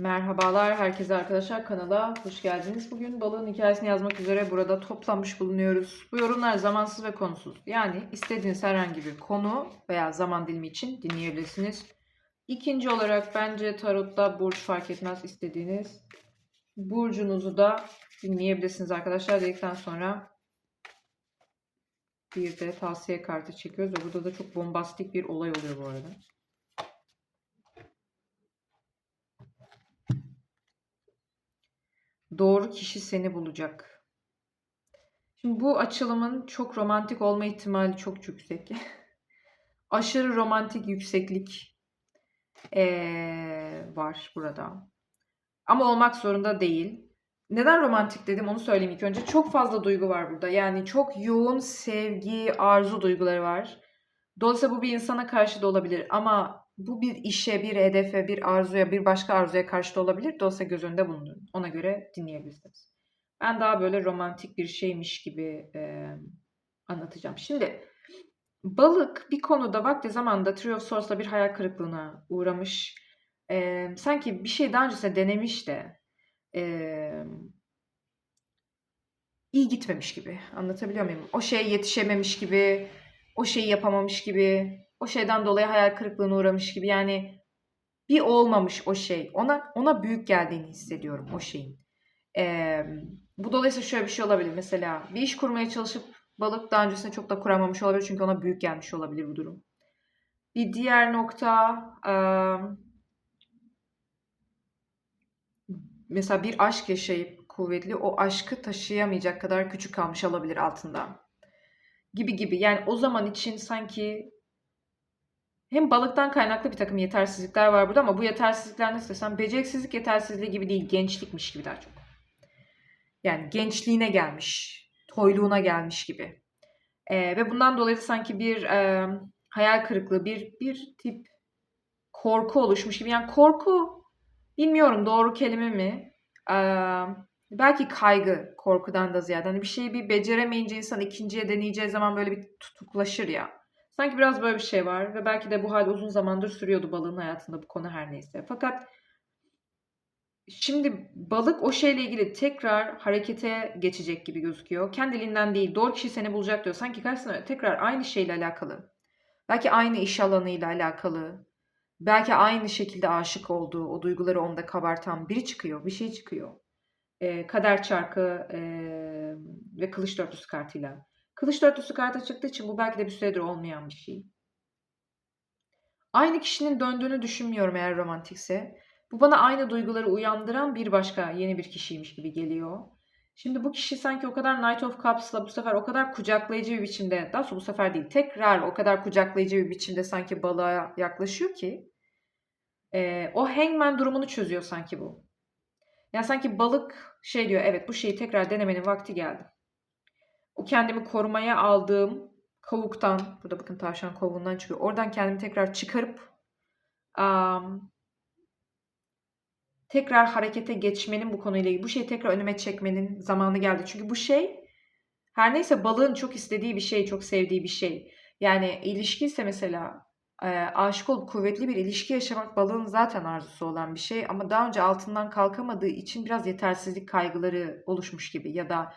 Merhabalar herkese arkadaşlar kanala hoş geldiniz. Bugün balığın hikayesini yazmak üzere burada toplanmış bulunuyoruz. Bu yorumlar zamansız ve konusuz. Yani istediğiniz herhangi bir konu veya zaman dilimi için dinleyebilirsiniz. İkinci olarak bence tarotta burç fark etmez istediğiniz burcunuzu da dinleyebilirsiniz arkadaşlar dedikten sonra bir de tavsiye kartı çekiyoruz burada da çok bombastik bir olay oluyor bu arada. Kişi seni bulacak. Şimdi bu açılımın çok romantik olma ihtimali çok yüksek. Aşırı romantik yükseklik eee, var burada. Ama olmak zorunda değil. Neden romantik dedim onu söyleyeyim ilk önce. Çok fazla duygu var burada. Yani çok yoğun sevgi, arzu duyguları var. Dolayısıyla bu bir insana karşı da olabilir. Ama bu bir işe, bir hedefe, bir arzuya, bir başka arzuya karşı da olabilir. Dolayısıyla göz önünde bulundurun. Ona göre dinleyebilirsiniz. Ben daha böyle romantik bir şeymiş gibi e, anlatacağım. Şimdi balık bir konuda vakti zamanında Three of Swords'la bir hayal kırıklığına uğramış. E, sanki bir şey daha öncesinde denemiş de e, iyi gitmemiş gibi. Anlatabiliyor muyum? O şeye yetişememiş gibi, o şeyi yapamamış gibi, o şeyden dolayı hayal kırıklığına uğramış gibi. Yani bir olmamış o şey. Ona ona büyük geldiğini hissediyorum o şeyin. Ee, bu dolayısıyla şöyle bir şey olabilir. Mesela bir iş kurmaya çalışıp balık daha öncesinde çok da kuramamış olabilir. Çünkü ona büyük gelmiş olabilir bu durum. Bir diğer nokta e, mesela bir aşk yaşayıp kuvvetli o aşkı taşıyamayacak kadar küçük kalmış olabilir altında. Gibi gibi. Yani o zaman için sanki hem balıktan kaynaklı bir takım yetersizlikler var burada ama bu yetersizlikler nasıl desem beceriksizlik yetersizliği gibi değil gençlikmiş gibi daha çok. Yani gençliğine gelmiş, toyluğuna gelmiş gibi. Ee, ve bundan dolayı da sanki bir e, hayal kırıklığı, bir bir tip korku oluşmuş gibi. Yani korku bilmiyorum doğru kelime mi? Ee, belki kaygı korkudan da ziyade. Hani bir şeyi bir beceremeyince insan ikinciye deneyeceği zaman böyle bir tutuklaşır ya. Sanki biraz böyle bir şey var ve belki de bu hal uzun zamandır sürüyordu balığın hayatında bu konu her neyse. Fakat şimdi balık o şeyle ilgili tekrar harekete geçecek gibi gözüküyor. Kendiliğinden değil, doğru kişi seni bulacak diyor. Sanki karşısına tekrar aynı şeyle alakalı. Belki aynı iş alanıyla alakalı. Belki aynı şekilde aşık olduğu, o duyguları onda kabartan biri çıkıyor, bir şey çıkıyor. Ee, kader çarkı ee, ve kılıç dörtlüsü kartıyla. Kılıç dörtlüsü kartı çıktığı için bu belki de bir süredir olmayan bir şey. Aynı kişinin döndüğünü düşünmüyorum eğer romantikse. Bu bana aynı duyguları uyandıran bir başka yeni bir kişiymiş gibi geliyor. Şimdi bu kişi sanki o kadar Knight of Cups'la bu sefer o kadar kucaklayıcı bir biçimde, daha sonra bu sefer değil tekrar o kadar kucaklayıcı bir biçimde sanki balığa yaklaşıyor ki e, o hangman durumunu çözüyor sanki bu. Yani sanki balık şey diyor evet bu şeyi tekrar denemenin vakti geldi. Kendimi korumaya aldığım kavuktan, burada bakın tavşan kovuğundan çıkıyor. Oradan kendimi tekrar çıkarıp um, tekrar harekete geçmenin bu konuyla ilgili bu şeyi tekrar önüme çekmenin zamanı geldi. Çünkü bu şey her neyse balığın çok istediği bir şey, çok sevdiği bir şey. Yani ilişki ise mesela e, aşık olup kuvvetli bir ilişki yaşamak balığın zaten arzusu olan bir şey. Ama daha önce altından kalkamadığı için biraz yetersizlik kaygıları oluşmuş gibi. Ya da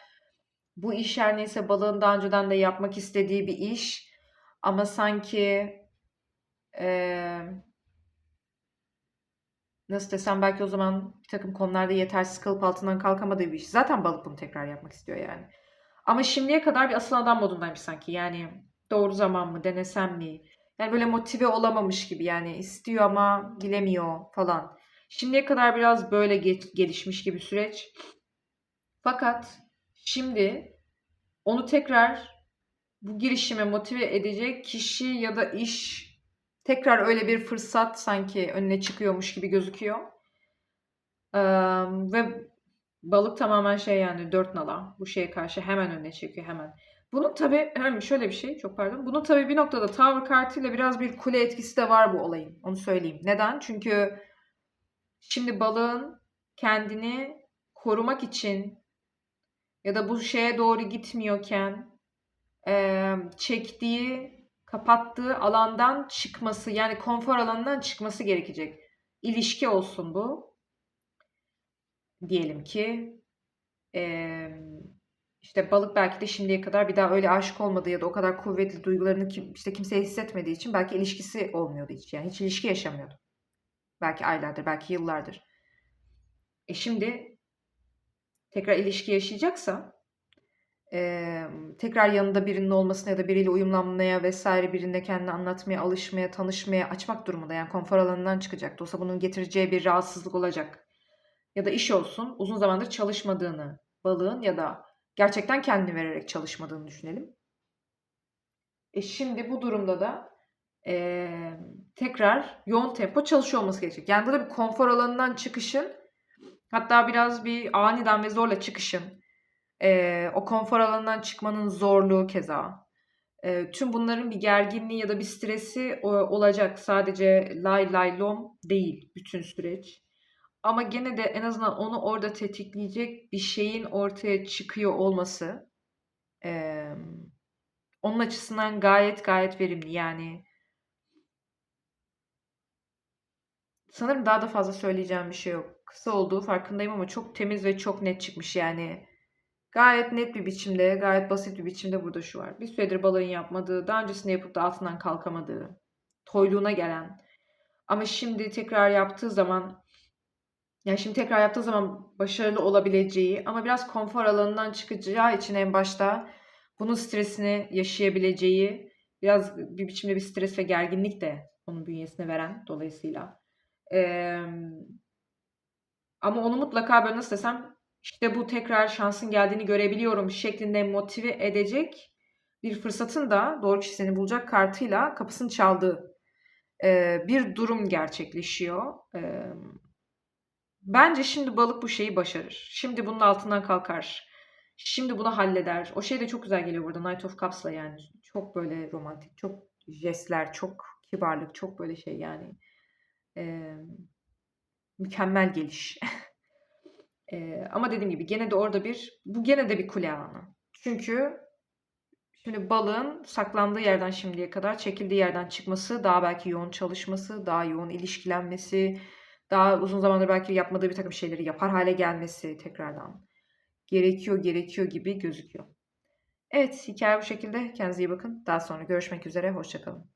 bu iş her neyse balığın daha önceden de yapmak istediği bir iş. Ama sanki e, nasıl desem belki o zaman bir takım konularda yetersiz kalıp altından kalkamadığı bir iş. Zaten balık bunu tekrar yapmak istiyor yani. Ama şimdiye kadar bir asıl adam modundaymış sanki. Yani doğru zaman mı, denesem mi? Yani böyle motive olamamış gibi yani istiyor ama bilemiyor falan. Şimdiye kadar biraz böyle gelişmiş gibi süreç. Fakat şimdi onu tekrar bu girişime motive edecek kişi ya da iş tekrar öyle bir fırsat sanki önüne çıkıyormuş gibi gözüküyor. Ee, ve balık tamamen şey yani dört nala bu şeye karşı hemen önüne çekiyor hemen. Bunun tabi şöyle bir şey çok pardon. Bunun tabi bir noktada Tower kartıyla biraz bir kule etkisi de var bu olayın. Onu söyleyeyim. Neden? Çünkü şimdi balığın kendini korumak için ya da bu şeye doğru gitmiyorken e, çektiği, kapattığı alandan çıkması yani konfor alanından çıkması gerekecek. İlişki olsun bu. diyelim ki eee, işte balık belki de şimdiye kadar bir daha öyle aşık olmadığı ya da o kadar kuvvetli duygularını kim, işte kimseye hissetmediği için belki ilişkisi olmuyordu hiç. Yani hiç ilişki yaşamıyordu. Belki aylardır, belki yıllardır. E şimdi tekrar ilişki yaşayacaksa eee, tekrar yanında birinin olmasına ya da biriyle uyumlanmaya vesaire birine kendini anlatmaya, alışmaya, tanışmaya açmak durumunda. Yani konfor alanından çıkacak. Olsa bunun getireceği bir rahatsızlık olacak. Ya da iş olsun uzun zamandır çalışmadığını balığın ya da gerçekten kendini vererek çalışmadığını düşünelim. E şimdi bu durumda da eee, tekrar yoğun tempo çalışıyor olması gerekecek. Yani burada bir konfor alanından çıkışın hatta biraz bir aniden ve zorla çıkışın eee, o konfor alanından çıkmanın zorluğu keza. Eee, tüm bunların bir gerginliği ya da bir stresi o- olacak. Sadece lay lay lom değil bütün süreç. Ama gene de en azından onu orada tetikleyecek bir şeyin ortaya çıkıyor olması eee, onun açısından gayet gayet verimli. Yani sanırım daha da fazla söyleyeceğim bir şey yok. Kısa olduğu farkındayım ama çok temiz ve çok net çıkmış yani. Gayet net bir biçimde, gayet basit bir biçimde burada şu var. Bir süredir balığın yapmadığı, daha öncesinde yapıp da altından kalkamadığı, toyluğuna gelen. Ama şimdi tekrar yaptığı zaman, yani şimdi tekrar yaptığı zaman başarılı olabileceği ama biraz konfor alanından çıkacağı için en başta bunun stresini yaşayabileceği, biraz bir biçimde bir stres ve gerginlik de onun bünyesine veren dolayısıyla. Eee, ama onu mutlaka böyle nasıl desem işte bu tekrar şansın geldiğini görebiliyorum şeklinde motive edecek bir fırsatın da doğru kişi seni bulacak kartıyla kapısını çaldığı eee, bir durum gerçekleşiyor. Eee, bence şimdi balık bu şeyi başarır. Şimdi bunun altından kalkar. Şimdi bunu halleder. O şey de çok güzel geliyor burada Knight of Cups'la yani. Çok böyle romantik, çok jestler, çok kibarlık, çok böyle şey yani. Eee, mükemmel geliş. Eee, ama dediğim gibi gene de orada bir bu gene de bir kule anı. Çünkü şimdi balığın saklandığı yerden şimdiye kadar çekildiği yerden çıkması, daha belki yoğun çalışması, daha yoğun ilişkilenmesi, daha uzun zamandır belki yapmadığı bir takım şeyleri yapar hale gelmesi tekrardan gerekiyor gerekiyor gibi gözüküyor. Evet hikaye bu şekilde. Kendinize iyi bakın. Daha sonra görüşmek üzere. Hoşçakalın.